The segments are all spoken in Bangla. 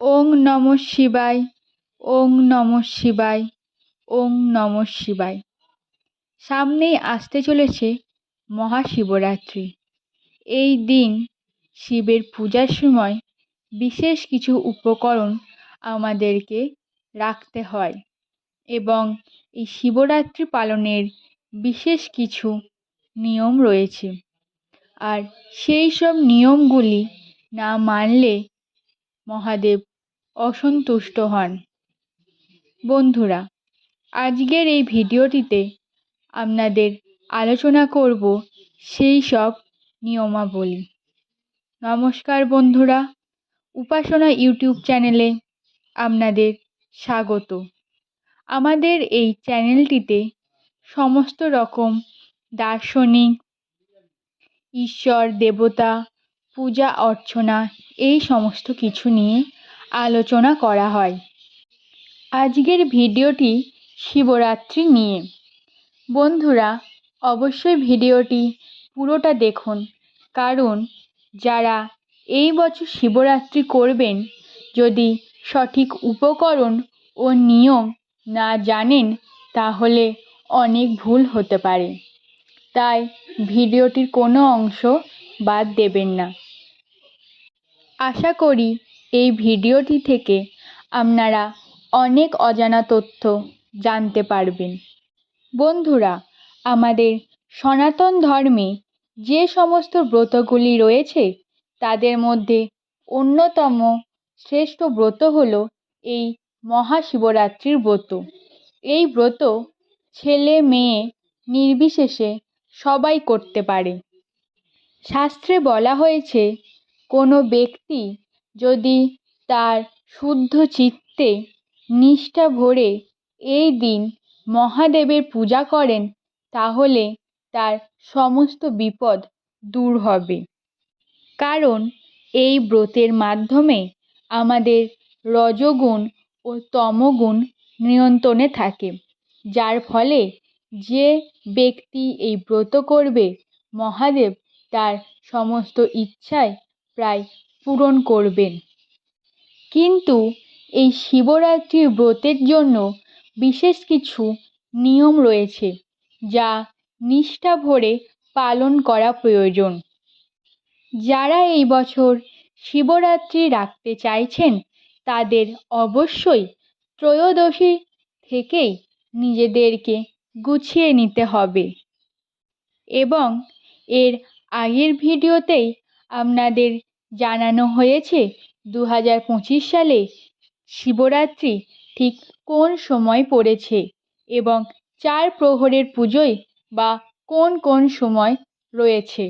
ওং নমঃ শিবায়, ওং নমঃ শিবায়, ওং নমঃ শিবায়। সামনেই আসতে চলেছে মহাশিবরাত্রি। এই দিন শিবের পূজার সময় বিশেষ কিছু উপকরণ আমাদেরকে রাখতে হয় এবং এই শিবরাত্রি পালনের বিশেষ কিছু নিয়ম রয়েছে। আর সেই সব নিয়মগুলি না মানলে মহাদেব অসন্তুষ্ট হন। বন্ধুরা, আজকের এই ভিডিওটিতে আপনাদের আলোচনা করব সেই সব নিয়মাবলী। নমস্কার বন্ধুরা, উপাসনা ইউটিউব চ্যানেলে আপনাদের স্বাগত। আমাদের এই চ্যানেলটিতে সমস্ত রকম দার্শনিক, ঈশ্বর, দেবতা, পূজা, অর্চনা, এই সমস্ত কিছু নিয়ে আলোচনা করা হয়। আজকের ভিডিওটি শিবরাত্রি নিয়ে। বন্ধুরা, অবশ্যই ভিডিওটি পুরোটা দেখুন, কারণ যারা এই বছর শিবরাত্রি করবেন, যদি সঠিক উপকরণ ও নিয়ম না জানেন, তাহলে অনেক ভুল হতে পারে। তাই ভিডিওটির কোনো অংশ বাদ দেবেন না। আশা করি এই ভিডিওটি থেকে আপনারা অনেক অজানা তথ্য জানতে পারবেন। বন্ধুরা, আমাদের সনাতন ধর্মে যে সমস্ত ব্রতগুলি রয়েছে, তাদের মধ্যে অন্যতম শ্রেষ্ঠ ব্রত হল এই মহাশিবরাত্রির ব্রত। এই ব্রত ছেলে মেয়ে নির্বিশেষে সবাই করতে পারে। শাস্ত্রে বলা হয়েছে, কোনো ব্যক্তি যদি তার শুদ্ধ চিত্তে নিষ্ঠা ভরে এই দিন মহাদেবের পূজা করেন, তাহলে তার সমস্ত বিপদ দূর হবে। কারণ এই ব্রতের মাধ্যমে আমাদের রজগুণ ও তমগুণ নিয়ন্ত্রণে থাকে, যার ফলে যে ব্যক্তি এই ব্রত করবে, মহাদেব তার সমস্ত ইচ্ছাই প্রায় পূরণ করবেন। কিন্তু এই শিবরাত্রির ব্রতের জন্য বিশেষ কিছু নিয়ম রয়েছে, যা নিষ্ঠা ভরে পালন করা প্রয়োজন। যারা এই বছর শিবরাত্রি রাখতে চাইছেন, তাদের অবশ্যই ত্রয়োদশী থেকেই নিজেদেরকে গুছিয়ে নিতে হবে। এবং এর আগের ভিডিওতেই আপনাদের জানানো হয়েছে দু হাজার পঁচিশ সালে শিবরাত্রি ঠিক কোন সময় পড়েছে এবং চার প্রহরের পুজোয় বা কোন কোন সময় রয়েছে।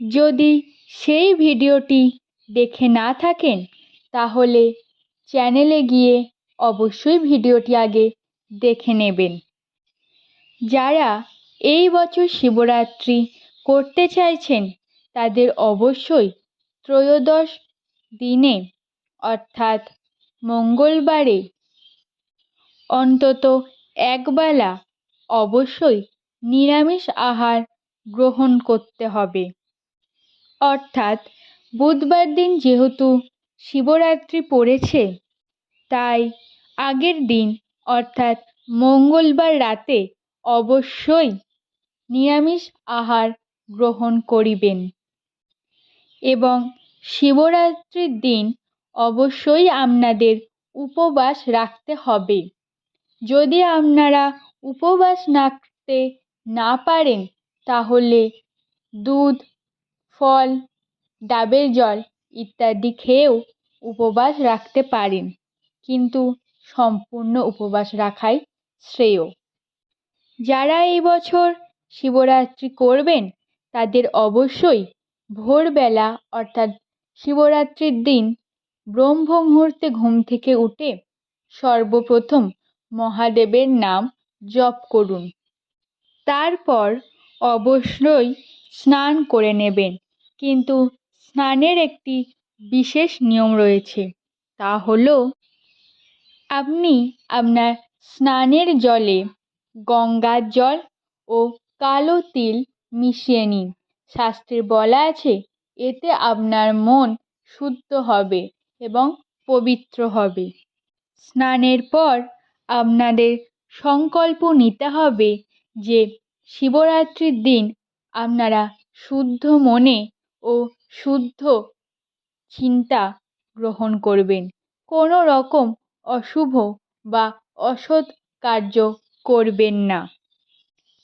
যদি সেই ভিডিওটি দেখে না থাকেন, তাহলে চ্যানেলে গিয়ে অবশ্যই ভিডিওটি আগে দেখে নেবেন। যারা এই বছর শিবরাত্রি করতে চাইছেন তাদের অবশ্যই ত্রয়োদশ দিনে, অর্থাৎ মঙ্গলবারে, অন্তত একবেলা অবশ্যই নিরামিষ আহার গ্রহণ করতে হবে। অর্থাৎ বুধবার দিন যেহেতু শিবরাত্রি পড়েছে, তাই আগের দিন, অর্থাৎ মঙ্গলবার রাতে অবশ্যই নিরামিষ আহার গ্রহণ করিবেন। এবং শিবরাত্রির দিন অবশ্যই আপনাদের উপবাস রাখতে হবে। যদি আপনারা উপবাস রাখতে না পারেন, তাহলে দুধ, ফল, ডাবের জল ইত্যাদি খেয়েও উপবাস রাখতে পারেন। কিন্তু সম্পূর্ণ উপবাস রাখাই শ্রেয়। যারা এই বছর শিবরাত্রি করবেন, তাদের অবশ্যই ভোরবেলা, অর্থাৎ শিবরাত্রির দিন ব্রহ্ম মুহূর্তে ঘুম থেকে উঠে সর্বপ্রথম মহাদেবের নাম জপ করুন। তারপর অবশ্যই স্নান করে নেবেন। কিন্তু স্নানের একটি বিশেষ নিয়ম রয়েছে, তা হলো আপনি আপনার স্নানের জলে গঙ্গার জল ও কালো তিল মিশিয়ে নিন। শাস্ত্রে বলা আছে, এতে আপনার মন শুদ্ধ হবে এবং পবিত্র হবে। স্নানের পর আপনাদের সংকল্প নিতে হবে যে শিবরাত্রির দিন আপনারা শুদ্ধ মনে ও শুদ্ধ চিন্তা গ্রহণ করবেন। কোনো রকম অশুভ বা অসৎ কার্য করবেন না।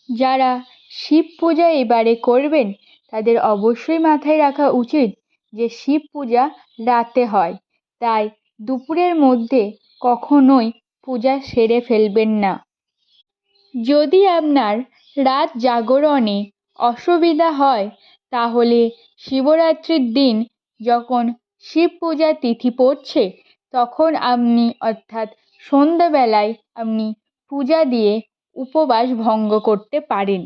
যারা শিব পূজা এবারে করবেন, তাদের অবশ্যই মাথায় রাখা উচিত যে শিব পূজা রাতে হয়। তাই দুপুরের মধ্যে কখনোই পূজা সেরে ফেলবেন না। যদি আপনার রাত জাগরণে অসুবিধা হয়, তাহলে শিবরাত্রির দিন যখন শিব পূজা তিথি পড়ছে, তখন আপনি অর্থাৎ সন্ধ্যাবেলায় আপনি পূজা দিয়ে উপবাস ভঙ্গ করতে পারেন।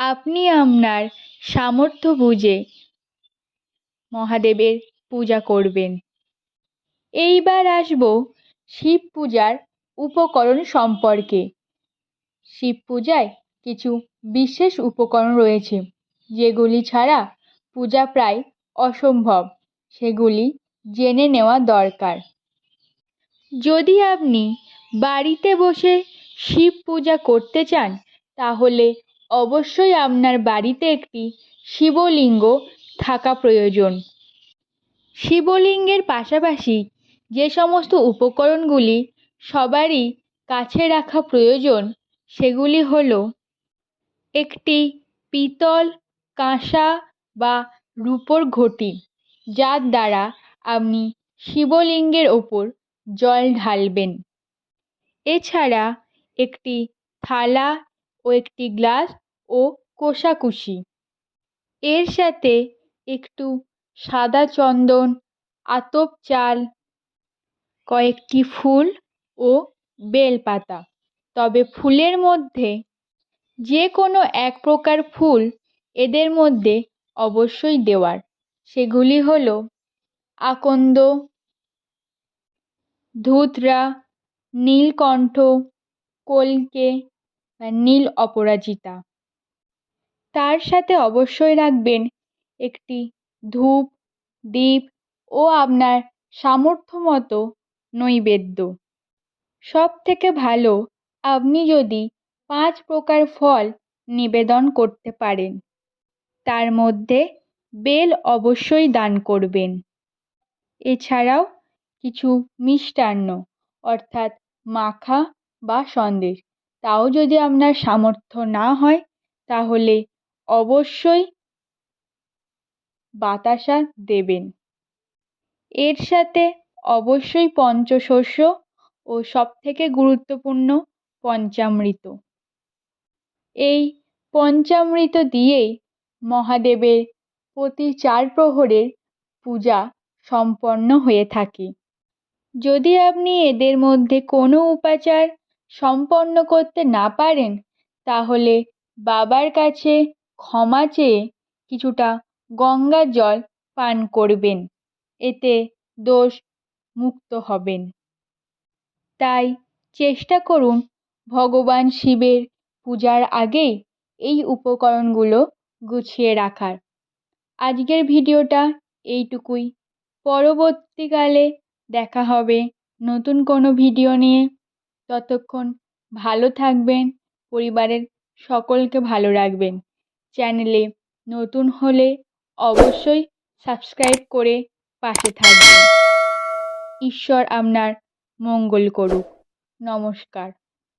আপনি আপনার সামর্থ্য বুঝে মহাদেবের পূজা করবেন। এইবার আসব শিব পূজার উপকরণ সম্পর্কে। শিব পূজায় কিছু বিশেষ উপকরণ রয়েছে, যেগুলি ছাড়া পূজা প্রায় অসম্ভব, সেগুলি জেনে নেওয়া দরকার। যদি আপনি বাড়িতে বসে শিব পূজা করতে চান, তাহলে অবশ্যই আপনার বাড়িতে একটি শিবলিঙ্গ থাকা প্রয়োজন। শিবলিঙ্গের পাশাপাশি যে সমস্ত উপকরণগুলি সবারই কাছে রাখা প্রয়োজন, সেগুলি হলো একটি পিতল কাঁসা বা রূপোর ঘটি, যার দ্বারা আপনি শিবলিঙ্গের ওপর জল ঢালবেন। এছাড়া একটি থালা ও একটি গ্লাস ও কোষাকুষি। এর সাথে একটু সাদা চন্দন, আতপ চাল, কয়েকটি ফুল ও বেলপাতা। তবে ফুলের মধ্যে যে কোনো এক প্রকার ফুল এদের মধ্যে অবশ্যই দেওয়ার। সেগুলি হল আকন্দ, ধুতরা, নীলকণ্ঠ, কলকে নীল অপরাজিতা। তার সাথে অবশ্যই রাখবেন একটি ধূপ দ্বীপ ও আপনার সামর্থ্য মতো নৈবেদ্য। সব থেকে ভালো আপনি যদি পাঁচ প্রকার ফল নিবেদন করতে পারেন, তার মধ্যে বেল অবশ্যই দান করবেন। এছাড়াও কিছু মিষ্টান্ন, অর্থাৎ মাখা বা সন্দেশ। তাও যদি আপনার সামর্থ্য না হয়, তাহলে অবশ্যই বাতাসা দেবেন। এর সাথে অবশ্যই পঞ্চশস্য ও সবথেকে গুরুত্বপূর্ণ পঞ্চামৃত। এই পঞ্চামৃত দিয়েই মহাদেবের প্রতি চার প্রহরের পূজা সম্পন্ন হয়ে থাকে। যদি আপনি এদের মধ্যে কোনো উপাচার সম্পন্ন করতে না পারেন, তাহলে বাবার কাছে ক্ষমা চেয়ে কিছুটা গঙ্গার জল পান করবেন, এতে দোষ মুক্ত হবেন। তাই চেষ্টা করুন ভগবান শিবের পূজার আগেই এই উপকরণগুলো গুছিয়ে রাখার। আজকের ভিডিওটা এইটুকুই। পরবর্তীকালে দেখা হবে নতুন কোনো ভিডিও নিয়ে। ততক্ষণ ভালো থাকবেন, পরিবারের সকলকে ভালো রাখবেন। চ্যানেলে নতুন হলে অবশ্যই সাবস্ক্রাইব করে পাশে থাকবেন। ঈশ্বর আপনার মঙ্গল করুক। নমস্কার।